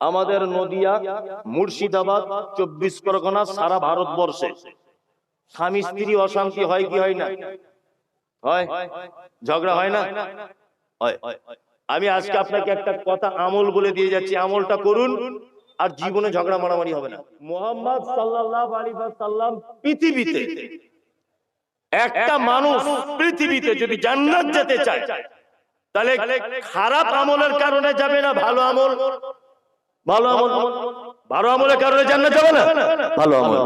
আমাদের নদিয়া, মুর্শিদাবাদ, চব্বিশ পরগনা, সারা ভারতবর্ষে। স্বামী স্ত্রী অশান্তি হয় কি হয় না? হয়? ঝগড়া হয় না? আমি আজকে আপনাকে একটা কথা আমল বলে দিয়ে যাচ্ছি। আমলটা করুন আর জীবনে ঝগড়া মারামারি হবে না। মোহাম্মদ ওয়াসাল্লাম পৃথিবীতে একটা মানুষ পৃথিবীতে যদি জান্নাত যেতে চায়, তাহলে খারাপ আমলের কারণে যাবে না, ভালো আমল। ভালো আমল। ভালো আমলের কারণে জান্নাত যাবে না? ভালো আমল।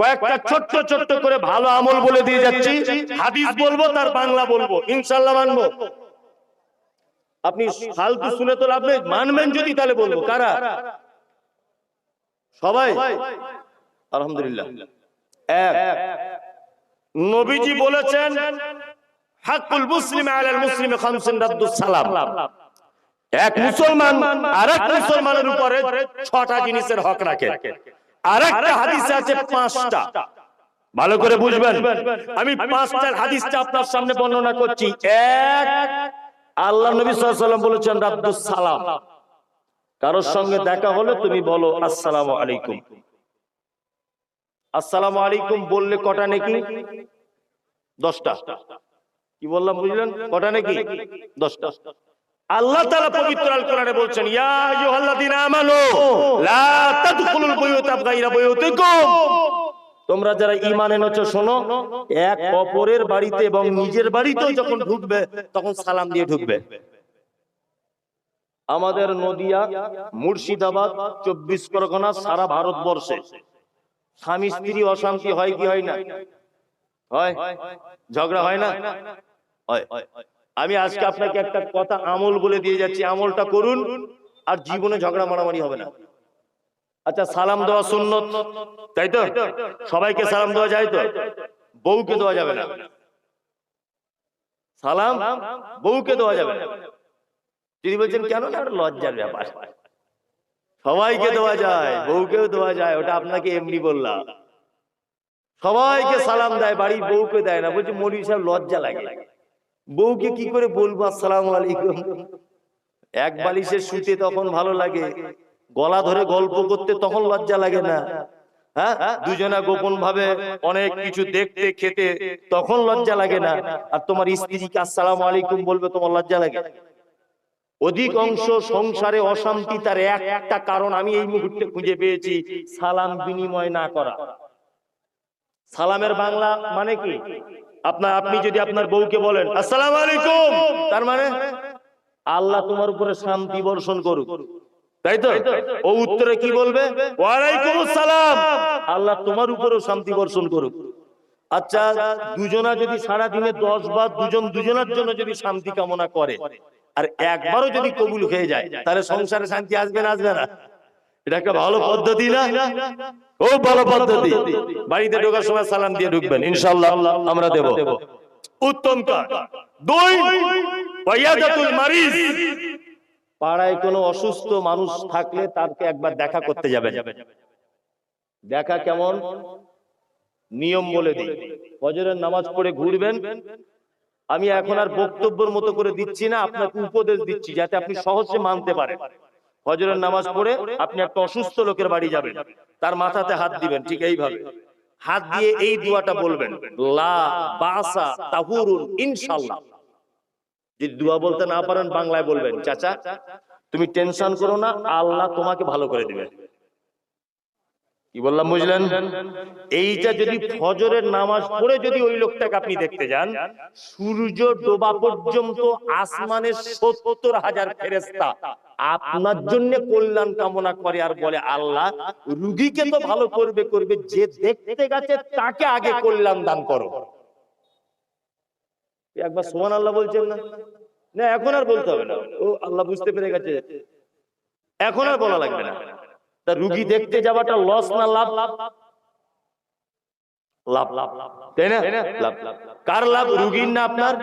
কয়েকটা ছোট্ট ছোট্ট করে ভালো আমল বলে দিয়ে যাচ্ছি। হাদিস বলব তার বাংলা বলব। ইনশাল্লাহ মানবো। আপনি ফালতু শুনে তো লাভ নেই। মানবেন যদি তাহলে বলব। কারা? সবাই? আলহামদুলিল্লাহ। এক। নবীজি বলেছেন হাকুল মুসলিম আলাল মুসলিম খামসিন রাদ্দুস সালাম। এক মুসলমান আরেক মুসলমানের উপরে ছটা জিনিসের হক রাখে। আরেকটা হাদিসে আছে পাঁচটা। ভালো করে বুঝবেন। আমি পাঁচটার হাদিসটা আপনার সামনে বর্ণনা করছি। এক আল্লাহ নবী সাল্লাল্লাহু আলাইহি ওয়াসাল্লাম বলেছেন রাদ্দুস সালাম। কারোর সঙ্গে দেখা হলে তুমি বলো আসসালামু আলাইকুম। আসসালামু আলাইকুম বললে কটা নাকি? দশটা। কি বললাম বুঝলেন? কটা নাকি? দশটা। আল্লাহ তাআলা পবিত্র আল কোরআনে বলছেন, ইয়া আইয়ুহাল্লাযীনা আমানু, লা তাদখুলুল বুয়ুতা গায়রা বুয়ুতিকুম। তোমরা যারা ঈমান এনেছো, শোনো, এক অপরের বাড়িতে এবং নিজের বাড়িতেও যখন ঢুকবে, তখন সালাম দিয়ে ঢুকবে। আমাদের নদিয়া, মুর্শিদাবাদ, চব্বিশ পরগনা, সারা ভারতবর্ষে স্বামী স্ত্রী অশান্তি হয় কি হয় না? হয়? ঝগড়া হয় না? হয়। আমি আজকে আপনাকে একটা কথা আমল বলে দিয়ে যাচ্ছি। আমলটা করুন আর জীবনে ঝগড়া মারামারি হবে না। আচ্ছা সালাম দেওয়া সুন্নত, তাই তো? সবাইকে সালাম দেওয়া যায় তো? বউকে দেওয়া যাবে না। সালাম বউকে দেওয়া যাবে না। তিনি বলছেন, কেন না লজ্জার ব্যাপার। সবাইকে দেওয়া যায়, বউকেও দেওয়া যায়, ওটা আপনাকে এমনি বললাম। সবাইকে সালাম দেয়, বাড়ির বউকে দেয় না। বলছে মরি সাহেব লজ্জা লাগে লাগে। বউকে কি করে বলব আসসালাম আলাইকুম। এক বালিশের শুতে তখন ভালো লাগে গলা ধরে গল্প করতে তখন লজ্জা লাগে না। হ্যাঁ? দুজনা গোপন ভাবে অনেক কিছু দেখতে খেতে তখন লজ্জা লাগে না। আর তোমার স্ত্রীকে আসসালাম আলাইকুম বলবে তোমার লজ্জা লাগে অধিক অংশ সংসারে অশান্তি তার একটা কারণ আমি এই মুহূর্তে খুঁজে পেয়েছি সালাম বিনিময় না করা। সালামের বাংলা মানে কি? আপনার আপনি যদি আপনার বউকে বলেন আসসালাম আলাইকুম তার মানে আল্লাহ তোমার উপরে শান্তি বর্ষণ করুক। তাই তো? ও উত্তরে কি বলবে? ওয়ালাইকুম আসসালাম আল্লাহ তোমার উপরেও শান্তি বর্ষণ করুক। আচ্ছা দুজনা যদি সারা দিনে বার দুজন দুজনের জন্য যদি শান্তি কামনা করে আর একবারও যদি কবুল হয়ে যায় তাহলে সংসারে শান্তি আসবে না আসবে না? এটা একটা ভালো পদ্ধতি না? ভালো পদ্ধতি। বাড়িতে ঢোকার সময় সালাম দিয়ে ঢুকবেন ইনশাল্লাহ আমরা দেব। উত্তম কাজ পাড়ায় কোনো অসুস্থ মানুষ থাকলে তাকে একবার দেখা করতে যাবেন। দেখা কেমন? নিয়ম বলে দিই। ফজরের নামাজ পড়ে ঘুরবেন। আমি এখন আর বক্তব্যের মতো করে দিচ্ছি না, আপনাকে উপদেশ দিচ্ছি যাতে আপনি সহজে মানতে পারেন। ফজরের নামাজ পড়ে আপনি একটা অসুস্থ লোকের বাড়ি যাবেন। তার মাথাতে হাত দিবেন ঠিক এইভাবে। হাত দিয়ে এই দোয়াটা বলবেন লা বাসা তাহুরুন ইনশাআল্লাহ। যদি দোয়া বলতে না পারেন বাংলায় বলবেন চাচা তুমি টেনশন করো না আল্লাহ তোমাকে ভালো করে দিবে। কি বললাম বুঝলেন? এইটা যদি ফজরের নামাজ পড়ে যদি ওই লোকটাকে আপনি দেখতে যান, সূর্য ডোবা পর্যন্ত আসমানের সত্তর হাজার ফেরেস্তা আপনার জন্য কল্যাণ কামনা করে আর বলে, আল্লাহ, রুগীকে তো ভালো করবে করবে, যে দেখতে গেছে তাকে আগে কল্যাণ দান করো। একবার সোমান আল্লাহ বলছেন না? না, এখন আর বলতে হবে না। ও, আল্লাহ বুঝতে পেরে গেছে। এখন আর বলা লাগবে না। তা রুগী দেখতে যাওয়াটা লস না লাভ? লাভ। লাভ লাভ তাই না? লাভ। লাভ কার লাভ? রুগীর না আপনার?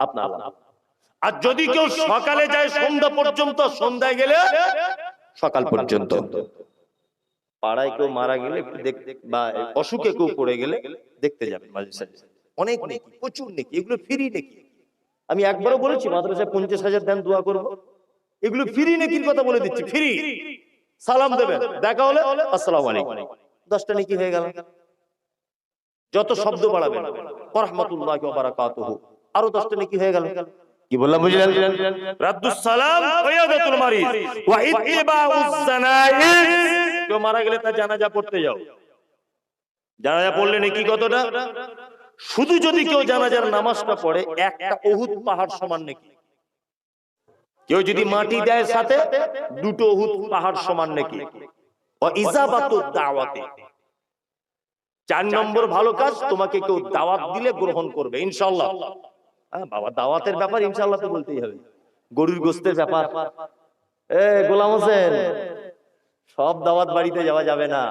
আপনার আর যদি কেউ সকালে যায় সন্ধ্যা পর্যন্ত, সন্ধ্যায় গেলে সকাল পর্যন্ত। পাড়ায় কেউ মারা গেলে বা অসুখে কেউ পড়ে গেলে দেখতে যাবে অনেক নেকি, প্রচুর নেকি, এগুলো ফ্রি নেকি। আমি একবারও বলেছি, মাদ্রাসায় পঞ্চাশ হাজার দেন দোয়া করব। এগুলো ফ্রি নেকির কথা বলে দিচ্ছি ফ্রি সালাম দেবেন। দেখা হলে আসসালামু আলাইকুম। দশটা নেকি হয়ে গেল? যত শব্দ বাড়াবেন। রহমতুল্লাহ বারাকাতুহু। আরও দশটা নেকি হয়ে গেল? কি বললাম বুঝলেন? রাদ্দুস সালাম ওয়াইয়াদাতুল মারিদ। ওয়া ইতবাউজ জানাইজ কেউ মারা গেলে তার জানাজা পড়তে যাও। জানাজা পড়লে নাকি কতটা? শুধু যদি কেউ জানাজার নামাজটা পড়ে একটা অহুদ পাহাড় সমান নাকি? কেউ যদি মাটি দেয় সাথে দুটো অহুদ পাহাড় সমান নাকি? দাওয়াতে। চার নম্বর ভালো কাজ তোমাকে কেউ দাওয়াত দিলে গ্রহণ করবে ইনশাল্লাহ। বাবা দাওয়াতের ব্যাপার ইনশাল্লাহ তো বলতেই হবে। গরুর গোস্তের ব্যাপার। এ গোলাম হোসেন সব দাওয়াত বাড়িতে যাওয়া যাবে না।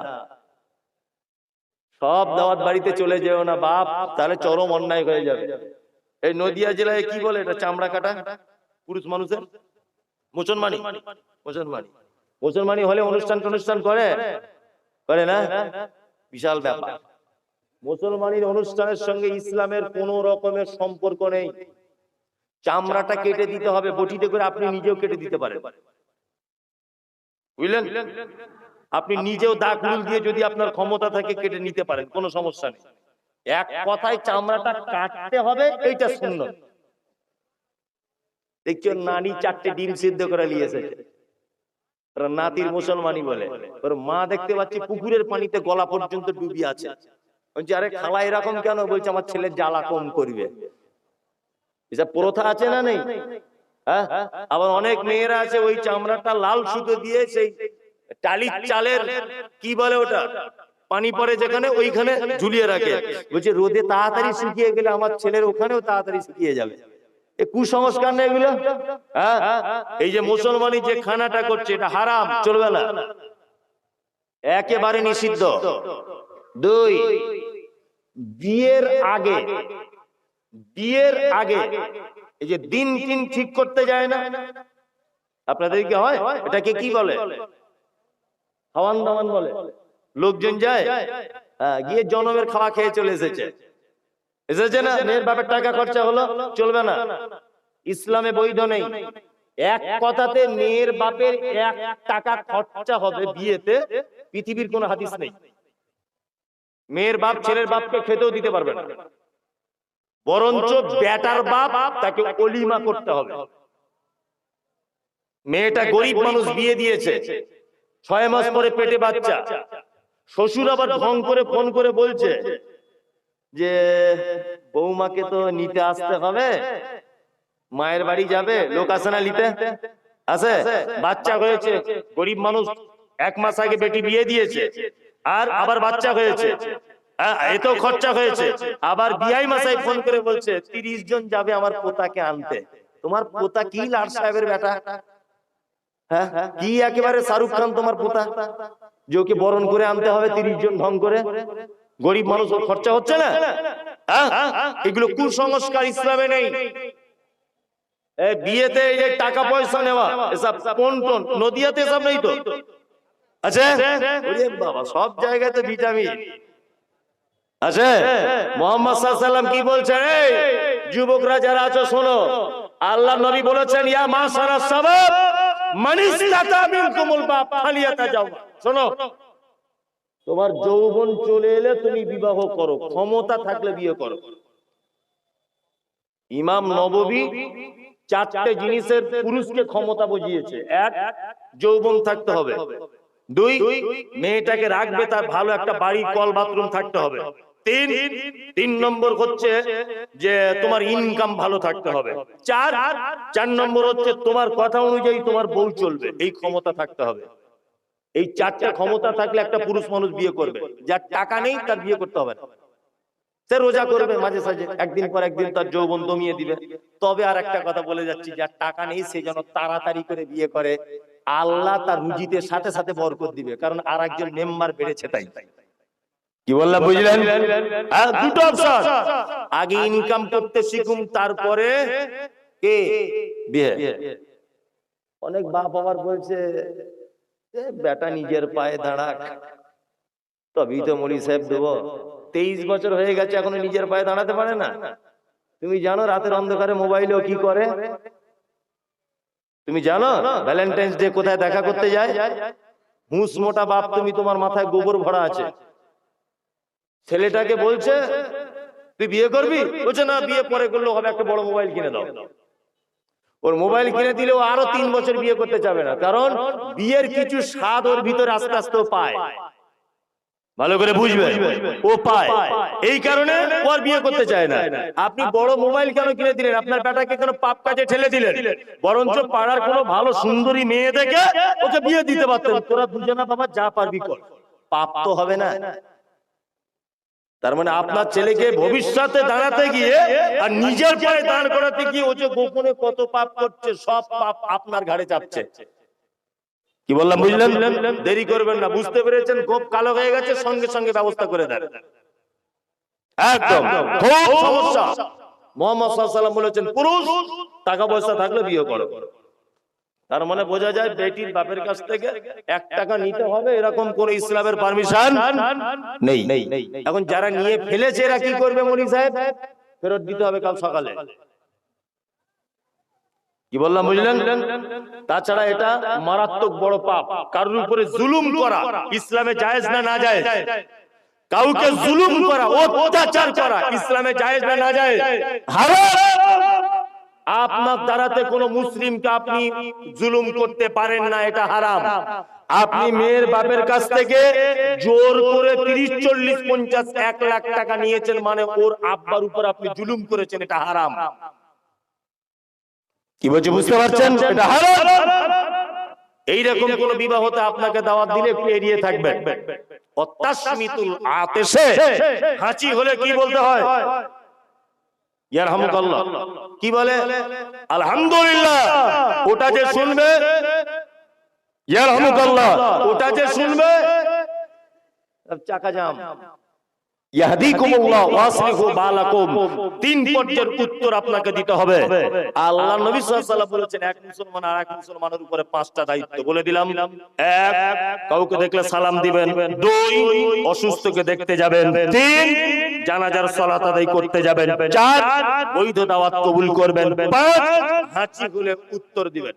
সব দাওয়াত বাড়িতে চলে যেও না বাপ তাহলে চরম অন্যায় হয়ে যাবে। এই নদিয়া জেলায় কি বলে এটা চামড়া কাটা। পুরুষ মানুষের? মুসলমানি। মুসলমানি। মুসলমানি হলে অনুষ্ঠান টনুষ্ঠান করে। করে না? বিশাল ব্যাপার। মুসলমানির অনুষ্ঠানের সঙ্গে ইসলামের কোন রকমের সম্পর্ক নেই। চামড়াটা কেটে দিতে হবে বটিতে করে আপনি নিজেও কেটে দিতে পারেন। বুঝলেন? আপনি নিজেও দাগ দিয়ে যদি আপনার ক্ষমতা থাকে কেটে নিতে পারেন কোনো সমস্যা নেই। এক কথায় চামড়াটা কাটতে হবে এইটা শূন্য দেখছ নানি চারটে ডিম সিদ্ধ করে নিয়ে এসেছে ওরা নাতির মুসলমানি বলে। ওর মা দেখতে পাচ্ছি পুকুরের পানিতে গলা পর্যন্ত ডুবি আছে। বলছি, আরে খালা, এরকম কেন? বলছে, আমার ছেলে জ্বালা কম করবে। এসব প্রথা আছে না নেই? হ্যাঁ? আবার অনেক মেয়েরা আছে, ওই চামড়াটা লাল সুতো দিয়ে সেই টালির চালের, কি বলে ওটা? পানি পড়ে যেখানে, ওইখানে ঝুলিয়ে রাখে। বলছে, রোদে তাড়াতাড়ি শুকিয়ে গেলে আমার ছেলের ওখানেও তাড়াতাড়ি শুকিয়ে যাবে। কুসংস্কার না এগুলো? হ্যাঁ? এই যে মুসলমানি যে খানাটা করছে এটা হারাম চলবে না। একেবারে নিষিদ্ধ। দুই বিয়ের আগে বিয়ের আগে এই যে দিন দিন ঠিক করতে যায় না আপনাদের কি হয়? এটাকে কি বলে? খাওয়ান দাওয়ান বলে। লোকজন যায় হ্যাঁ, গিয়ে জনমের খাওয়া খেয়ে চলে এসেছে। এসেছে না মেয়ের বাপের টাকা খরচা হলো চলবে না। ইসলামে বৈধ নেই। এক কথাতে মেয়ের বাপের এক টাকা খরচা হবে বিয়েতে পৃথিবীর কোনো হাদিস নেই। মেয়ের বাপ ছেলের বাপকে খেতেও দিতে পারবে না। বরঞ্চ বেটার বাপ তাকে অলিমা করতে হবে। মেয়েটা গরিব মানুষ বিয়ে দিয়েছে। ছয় মাস পরে পেটে বাচ্চা। শ্বশুর আবার ঢং করে ফোন করে বলছে যে বৌমাকে তো নিতে আসতে হবে। মায়ের বাড়ি যাবে, লোক আসে না নিতে। আছে বাচ্চা হয়েছে, গরিব মানুষ। এক মাস আগে বেটি বিয়ে দিয়েছে, আর আবার বাচ্চা হয়েছে। এত খরচা হয়েছে। আবার বিআই মাসাই ফোন করে বলছে, তিরিশ জন যাবে আমার পোতাকে আনতে। তোমার পোতা কি লাট সাহেবের বেটা? হ্যাঁ কি একেবারে শাহরুখ খান তোমার পোতা? যে ওকে বরণ করে আনতে হবে তিরিশ জন ঢং করে। গরিব মানুষ ওর খরচা হচ্ছে না? হ্যাঁ? এগুলো কুসংস্কার ইসলামে নেই। বিয়েতে এই যে টাকা পয়সা নেওয়া এসব পন্টন নদিয়াতে এসব নেই তো? আছে? ওরে বাবা সব জায়গাতে ভিটামিন। আছে? মোহাম্মদ সাল্লাম কি বলছেন? যুবকরা যারা আছো শোনো। আল্লাহ নবী বলেছেন ইয়া মা সারা সাবাব মানিস্তাতা মিনকুমুল বাপ ফালিয়াতা যাও শোনো। তোমার যৌবন চলে এলে তুমি বিবাহ করো, ক্ষমতা থাকলে বিয়ে করো। ইমাম নববী চারটে জিনিসের পুরুষকে ক্ষমতা বুঝিয়েছে। এক, যৌবন থাকতে হবে। দুই, মেয়েটাকে রাখবে তার ভালো একটা বাড়ি কল বাথরুম থাকতে হবে। তিন তিন নম্বর হচ্ছে যে তোমার ইনকাম ভালো থাকতে হবে। চার চার নম্বর হচ্ছে তোমার কথা অনুযায়ী তোমার বউ চলবে, এই ক্ষমতা থাকতে হবে। এই চারটা ক্ষমতা থাকলে একটা পুরুষ মানুষ বিয়ে করবে। যার টাকা নেই তার বিয়ে করতে হবে না। সে রোজা করবে মাঝে সাঝে একদিন পর একদিন তার যৌবন দমিয়ে দিবে। তবে আর একটা কথা বলে যাচ্ছি যার টাকা নেই সে যেন তাড়াতাড়ি করে বিয়ে করে আল্লাহ তার রুজিতে সাথে সাথে বরকত দিবে কারণ আর একজন মেম্বার বেড়েছে তাই। কি বললাম বুঝলেন? হ্যাঁ, আগে ইনকাম করতে শিখুম তারপরে অনেক বাপ আবার বলছে বেটা নিজের পায়ে দাঁড়াক। তবেই তো মরি সাহেব দেবো। তেইশ বছর হয়ে গেছে এখনও নিজের পায়ে দাঁড়াতে পারে না। তুমি জানো রাতের অন্ধকারে মোবাইলেও কি করে? তুমি জানো ভ্যালেন্টাইন্স ডে কোথায় দেখা করতে যায়? হুঁস মোটা বাপ তুমি তোমার মাথায় গোবর ভরা আছে। ছেলেটাকে বলছে তুই বিয়ে করবি? বলছে না বিয়ে পরে করলেও হবে একটা বড় মোবাইল কিনে দাও। ওর মোবাইল কিনে দিলেও আরও তিন বছর বিয়ে করতে যাবে না। কারণ বিয়ের কিছু স্বাদ ওর ভিতরে আস্তে আস্তে ও পায়। ভালো করে বুঝবে? ও পায়। এই কারণে ও আর বিয়ে করতে চায় না। আপনি বড় মোবাইল কেন কিনে দিলেন? আপনার বেটাকে কেন পাপ কাজে ঠেলে দিলেন? বরঞ্চ পাড়ার কোনো ভালো সুন্দরী মেয়ে দেখে ওকে বিয়ে দিতে পারতেন। তোরা দুজনা বাবা যা পারবি কর। পাপ তো হবে না। তার মানে আপনার ছেলেকে ভবিষ্যতে দাঁড়াতে গিয়ে আর নিজের পায়ে দাঁড় করাতে গিয়ে ও যে গোপনে কত পাপ করছে সব পাপ আপনার ঘাড়ে চাপছে। কি বললাম বুঝলেন? দেরি করবেন না বুঝতে পেরেছেন? গোপ কালো হয়ে গেছে সঙ্গে সঙ্গে ব্যবস্থা করে দেন। একদম। খুব সমস্যা। মোহাম্মদ সাল্লাল্লাহু আলাইহি ওয়াসাল্লাম বলেছেন পুরুষ টাকা পয়সা থাকলে বিয়ে করো। তার মানে বোঝা যায় বেটির বাপের কাছ থেকে এক টাকা নিতে হবে এরকম কোন ইসলামের পারমিশন নেই। এখন যারা নিয়ে ফেলেছে এরা কি করবে মনি সাহেব? ফেরত দিতে হবে কাল সকালে। কি বললাম বুঝলেন? তাছাড়া এটা মারাত্মক বড় পাপ। কারোর উপরে জুলুম করা ইসলামে জায়েজ না না জায়েজ। কাউকে জুলুম করা অত্যাচার করা ইসলামে জায়েজ না না যায় হারাম! আপনার দ্বারাতে কোনো মুসলিমকে আপনি জুলুম করতে পারেন না এটা হারাম। আপনি মেয়ের বাপের কাছ থেকে জোর করে তিরিশ চল্লিশ পঞ্চাশ এক লাখ টাকা নিয়েছেন মানে ওর আব্বার উপর আপনি জুলুম করেছেন এটা হারাম। কি বলছে বুঝতে পারছেন? এটা হারাম। এইরকম কোন বিবাহতে আপনাকে দাওয়াত দিলে একটু এড়িয়ে থাকবেন। অত্যাসমিতুল আতেশে। হাঁচি হলে কি বলতে হয়? ইয়ারহামুকাল্লাহ। কি বলে? আলহামদুলিল্লাহ। ওটা যে শুনবে? ইয়ারহামুকাল্লাহ। ওটা যে শুনবে? চাকা জাম বালাকুম। তিন পর্যায়ের উত্তর আপনাকে দিতে হবে। আল্লাহ নবী বলেছেন এক মুসলমান আর এক মুসলমানের উপরে পাঁচটা দায়িত্ব বলে দিলাম। এক কাউকে দেখলে সালাম দিবেন। দুই অসুস্থকে দেখতে যাবেন। তিন জানাজার সলাত আদায় করতে যাবেন। চার বৈধ দাওয়াত কবুল করবেন। পাঁচ হাঁচি হলে উত্তর দিবেন।